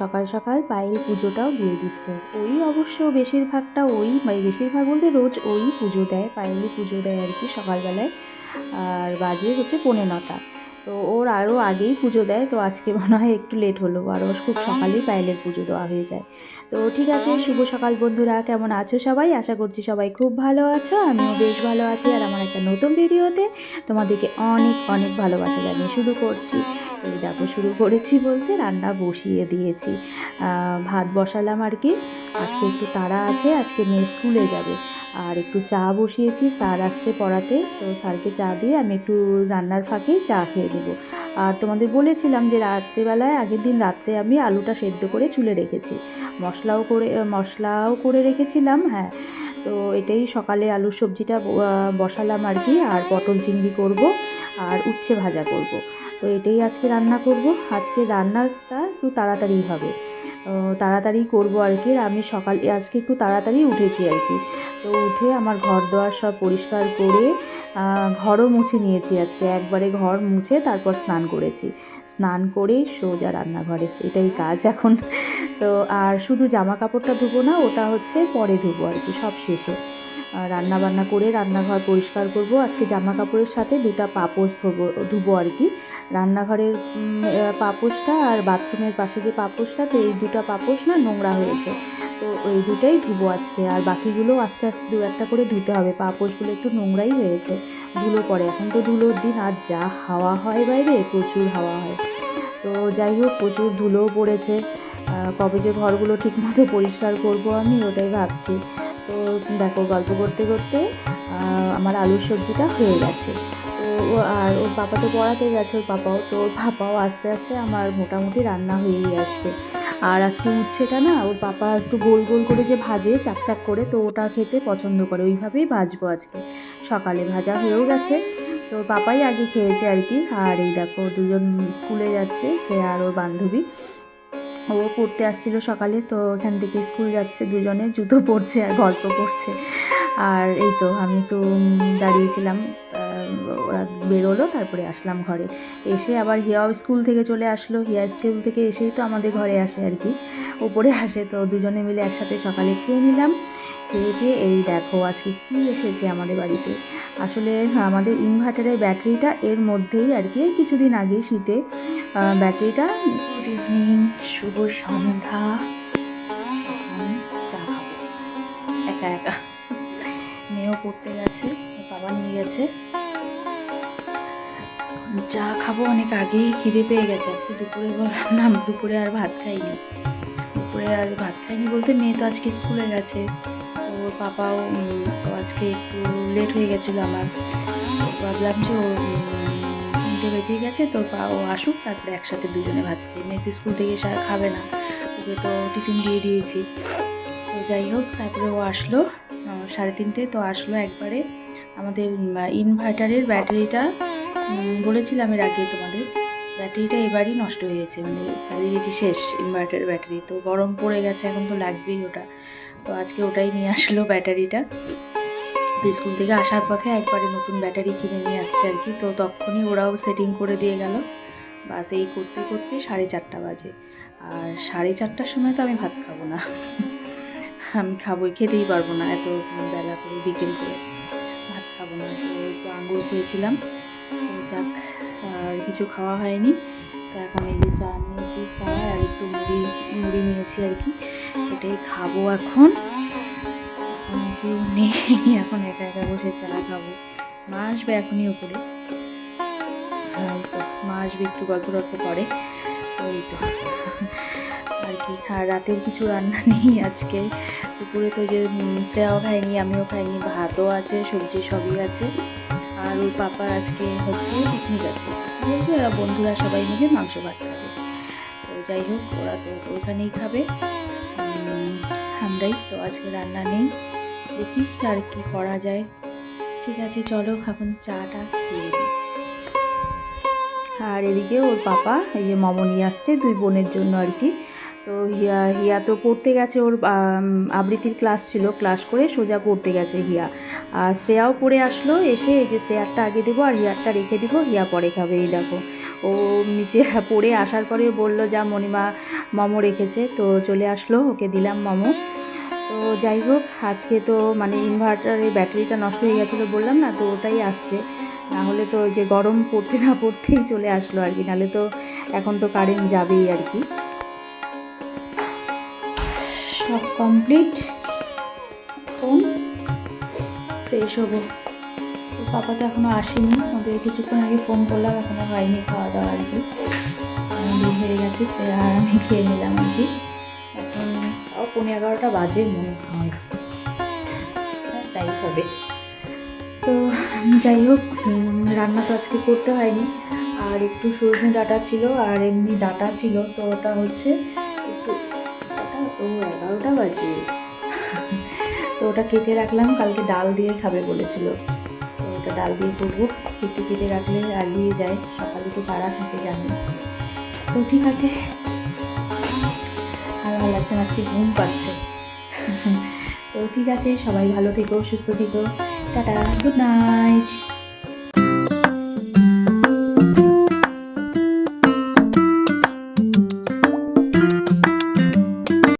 সকাল সকাল পায়েল পুজোটাও দিয়ে দিচ্ছে। ওই অবশ্য বেশিরভাগটা ওই মানে বেশিরভাগ বলতে রোজ ওই পুজো দেয় পায়েলই পুজো দেয় আর কি সকালবেলায়। আর বাজে হচ্ছে পৌনে নটা। তো ওর আরও আগেই পুজো দেয়, তো আজকে মনে হয় একটু লেট হলো। আর ওর খুব সকালেই পায়েলের পুজো দেওয়া হয়ে যায়। তো ঠিক আছে, শুভ সকাল বন্ধুরা, কেমন আছো সবাই? আশা করছি সবাই খুব ভালো আছো, আমিও বেশ ভালো আছি। আর আমার একটা নতুন ভিডিওতে তোমাদেরকে অনেক অনেক ভালোবাসা জানিয়ে শুরু করছি। এই দেখো, শুরু করেছি বলতে রান্না বসিয়ে দিয়েছি। ভাত বসালাম আর কি। আজকে একটু তাড়া আছে, আজকে মেয়ে স্কুলে যাবে। আর একটু চা বসিয়েছি, স্যার আসছে পড়াতে, তো স্যারকে চা দিয়ে আমি একটু রান্নার ফাঁকেই চা খেয়ে নেব। আর তোমাদের বলেছিলাম যে রাত্রেবেলায়, আগের দিন রাত্রে আমি আলুটা সেদ্ধ করে চুলে রেখেছি। মশলাও করে মশলাও করে রেখেছিলাম হ্যাঁ। তো এটাই সকালে আলুর সবজিটা বসালাম আর কি, আর পটল চিংড়ি করব, আর উচ্ছে ভাজা করব। তো এটাই আজকে রান্না করব। আজকে রান্নাটা একটু তাড়াতাড়ি হবে। তাড়াতাড়ি করব আর কি। আমি সকাল, আজকে একটু তাড়াতাড়ি উঠেছি আর কি। তো উঠে আমার ঘর দোয়ার সব পরিষ্কার করে ঘরও মুছে নিয়েছি আজকে। একবারে ঘর মুছে তারপর স্নান করেছি। স্নান করেই সোজা রান্নাঘরে। এটাই কাজ এখন। তো আর শুধু জামা কাপড়টা ধুবো না, ওটা হচ্ছে পরে ধুবো আর কি, সব শেষে। রান্না বান্না করে রান্নাঘর পরিষ্কার করব। আজকে জামা কাপড়ের সাথে দুটো পাপোশ ধোবো, ধুবো আর কি। রান্নাঘরের পাপোশটা আর বাথরুমের পাশে যে পাপোশটা তো এই দুটো পাপোশ না নোংরা হয়েছে। তো এই দুটাই ধুবো আজকে। আর বাকিগুলো আস্তে আস্তে দু একটা করে ধুতে হবে। পাপোশগুলো একটু নোংরাই হয়েছে। ধুলো পড়ে এখন তো ধুলোর দিন। আর যা হাওয়া হয় বাইরে, প্রচুর হাওয়া হয়। তো যাই হোক, প্রচুর ধুলোও পড়েছে। কবে যে ঘরগুলো ঠিকমতো পরিষ্কার করব আমি, ওটাই ভাবছি। তো দেখো, গল্প করতে করতে আমার আলুর সবজিটা হয়ে গেছে। তো ও- আর ওর পাপা তো পড়াতে গেছে, ওর পাপাও তো, ওর পাপাও আস্তে আস্তে আমার মোটামুটি রান্না হয়েই আসবে। আর আজকে উচ্ছেটা না, ওর পাপা একটু গোল গোল করে যে ভাজে চাকচাক করে, তো ওটা খেতে পছন্দ করে, ওইভাবেই ভাজবো আজকে। সকালে ভাজা হয়েও গেছে, তো পাপাই আগে খেয়েছে আর কি। আর এই দেখো, দুজন স্কুলে যাচ্ছে, সে আর ওর বান্ধবী। ও পড়তে আসছিল সকালে, তো এখান থেকে স্কুল যাচ্ছে দুজনে, জুতো পরছে আর গল্প করছে। আর এই তো, আমি তো দাঁড়িয়েছিলাম ওরা বেরোলো, তারপরে আসলাম ঘরে। এসে আবার হিয়াও স্কুল থেকে চলে আসলো। হিয়া স্কুল থেকে এসেই তো আমাদের ঘরে আসে আর কি। ওপরে আসে, তো দুজনে মিলে একসাথে সকালে খেয়ে নিলাম। খেয়ে খেয়ে এই দেখো, আজকে কী এসেছে আমাদের বাড়িতে? আসলে আমাদের ইনভার্টারের ব্যাটারিটা এর মধ্যেই আর কি, কিছুদিন আগে শীতে ব্যাটারিটা গুড ইভিনিং শুভ সন্ধ্যা। চা একা একা। মেয়েও পড়তে গেছে, বাবা নিয়ে গেছে। চা খাব অনেক আগেই, খিদে পেয়ে গেছে। আজকে দুপুরে না দুপুরে আর ভাত খাইনি। দুপুরে আর ভাত খাইনি বলতে মেয়ে তো আজকে স্কুলে গেছে। পাপাও আজকে একটু লেট হয়ে গেছিল আমার। ভাবলাম যে ও তিনটে বেজেই গেছে, তো পা ও আসুক, তারপরে একসাথে দুজনে ভাত খাই মেয়ে তো স্কুল থেকে এসে আর খাবে না, ওকে তো টিফিন দিয়ে দিয়েছি। তো যাই হোক, তারপরে ও আসলো সাড়ে তিনটে, তো আসলো একবারে। আমাদের ইনভার্টারের ব্যাটারিটা বলেছিলাম এর আগে তোমাদের। ব্যাটারিটা এবারই নষ্ট হয়ে গেছে মানে ভ্যালিডিটি শেষ ইনভার্টার ব্যাটারি। তো গরম পড়ে গেছে, এখন তো লাগবেই ওটা। তো আজকে ওটাই নিয়ে আসলো ব্যাটারিটা। তো স্কুল থেকে আসার পথে একবারে নতুন ব্যাটারি কিনে নিয়ে আসছে আর কি। তো তখনই ওরাও সেটিং করে দিয়ে গেল। বাস এই করতে করতে সাড়ে চারটা বাজে। আর সাড়ে চারটার সময় তো আমি ভাত খাব না। আমি খাবোই, খেতেই পারব না এত বেলা করে, বিকেল করে। ভাত খাব না, তো আঙুর খেয়েছিলাম। যাক। আর কিছু খাওয়া হয়নি। তো এখন এই যে চা নিয়েছি, চা আর একটু মুড়ি মুড়ি নিয়েছি আর কি। এটাই খাব এখন। কেউ নেই, এখন একা একা বসে চা খাব। মা আসবে এখনই ওপরে। মা আসবে একটু গল্প টল্প করে। ওই তো। আর কি, আর রাতের কিছু রান্না নেই আজকে। দুপুরে তো যে শ্রেয়াও খায়নি, আমিও খাইনি, ভাতও আছে, সবজি সবই আছে। আর ওর পাপা আজকে হচ্ছে পিকনিক আছে বলছে ওরা বন্ধুরা সবাই মিলে মাংস ভাত খাবে। তো যাই হোক, ওরা তো ওখানেই খাবে। আমরাই তো আজকে রান্না নেই। দেখি আর কি করা যায়। ঠিক আছে, চলো এখন চাটা খেয়ে আর এদিকে ওর পাপা, এই যে মামনি আসছে, দুই বোনের জন্য আর কি। তো হিয়া হিয়া তো পড়তে গেছে ওর আবৃত্তির ক্লাস ছিল, ক্লাস করে সোজা পড়তে গেছে হিয়া। আর শ্রেয়াও পড়ে আসলো, এসে এই যে শ্রেয়ারটা আগে দেবো আর হিয়ারটা রেখে দিব, হিয়া পরে খাবে, এই দেখো। ও নিচে পড়ে আসার পরে বলল, যা মণিমা, মোমো রেখেছে। তো চলে আসলো, ওকে দিলাম মোমো। তো যাই হোক, আজকে তো মানে ইনভার্টারের ব্যাটারিটা নষ্ট হয়ে গেছিল বললাম না, তো ওটাই আসছে। না হলে তো যে গরম পড়তে না পড়তেই চলে আসলো আর কি, নাহলে তো এখন তো কারেন্ট যাবেই আর কি। সব কমপ্লিট এখন ফ্রেশ হব। পাপা তো এখনও আসেনি ওদের কিছুক্ষণ আগে ফোন করলাম এখনও হয়নি খাওয়া দাওয়া আর কি। হয়ে গেছে সে আর আমি খেয়ে নিলাম আর কি। এখন তাও পনেরো এগারোটা বাজে মনে হয়। হ্যাঁ, তাই হবে। তো যাই হোক রান্না তো আজকে করতে হয়নি। আর একটু সজনে ডাটা ছিল আর এমনি ডাটা ছিল তো ওটা হচ্ছে ও, এগারোটা বাজে। তো ওটা কেটে রাখলাম, কালকে ডাল দিয়ে খাবে বলেছিল। তো ওটা ডাল দিয়ে করব, একটু কেটে রাখলে আগিয়ে যায়, সকালে তো তাড়া থাকে, জানি। তো ঠিক আছে। আর ভালো লাগছে না, আজকে ঘুম পাচ্ছে। তো ঠিক আছে, সবাই ভালো থেকো, সুস্থ থেকো। Tata, good night.